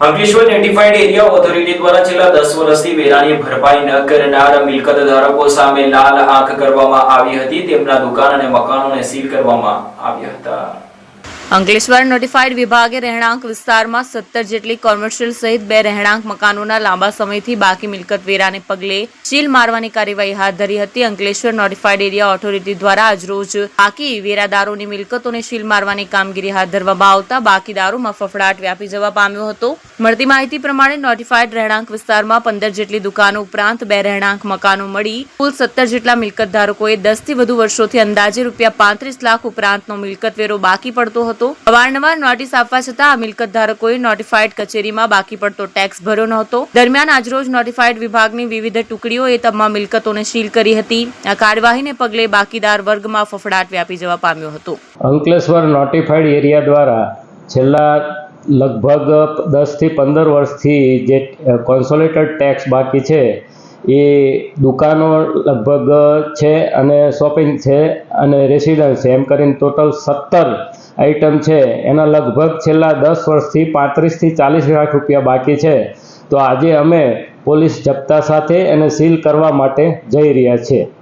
Ankleshwar notified area authority દ્વારા છેલ્લા દસ વર્ષથી વેરાની ભરપાઈ ન કરનાર મિલકત ધારકો સામે લાલ આંખ કરવામાં આવી હતી. તેમના દુકાન અને મકાનોને સીલ કરવામાં આવ્યા હતા. અંકલેશ્વર નોટિફાઈડ વિભાગે રહેણાંક વિસ્તારમાં સત્તર જેટલી કોમર્શિયલ સહિત બે રહેણાંક મકાનોના લાંબા સમયથી બાકી મિલકત વેરાને પગલે ચીલ મારવાની કાર્યવાહી હાથ ધરી હતી. અંકલેશ્વર નોટિફાઈડ એરિયા ઓથોરિટી દ્વારા આજરોજ બાકી વેરાદારોની મિલકતોને શીલ મારવાની કામગીરી હાથ ધરવામાં આવતા બાકીદારોમાં ફફડાટ વ્યાપી જવા પામ્યો હતો. મળતી માહિતી પ્રમાણે નોટિફાઈડ રહેણાંક વિસ્તારમાં પંદર જેટલી દુકાનો ઉપરાંત બે રહેણાંક મકાનો મળી. કુલ સત્તર જેટલા મિલકત ધારકોએ દસથી વધુ વર્ષોથી અંદાજે રૂપિયા પાંત્રીસ લાખ ઉપરાંતનો મિલકત વેરો બાકી પડતો હતો. અવારનવાર નોટિસ આપવા છતાં આ મિલકત ધારકોએ નોટિફાઈડ કચેરીમાં બાકી પડતો ટેક્સ ભર્યો નહોતો. હતો દરમિયાન આજરોજ નોટિફાઈડ વિભાગની વિવિધ ટુકડીઓએ તમામ મિલકતોને સીલ કરી હતી. આ કાર્યવાહીને પગલે બાકીદાર વર્ગમાં ફફડાટ વ્યાપી જવા પામ્યો હતો. અંકલેશ્વર નોટિફાઈડ એરિયા દ્વારા છેલ્લા લગભગ દસથી પંદર વર્ષથી જે કોન્સોલેટેડ ટેક્સ બાકી છે એ દુકાનો લગભગ છે અને શોપિંગ છે અને રેસિડન્સ છે. એમ કરીને ટોટલ સત્તર આઇટમ છે. એના લગભગ છેલ્લા દસ વર્ષથી પાંત્રીસથી ચાલીસ લાખ રૂપિયા બાકી છે. તો આજે અમે પોલીસ જપ્તા સાથે એને સીલ કરવા માટે જઈ રહ્યા છીએ.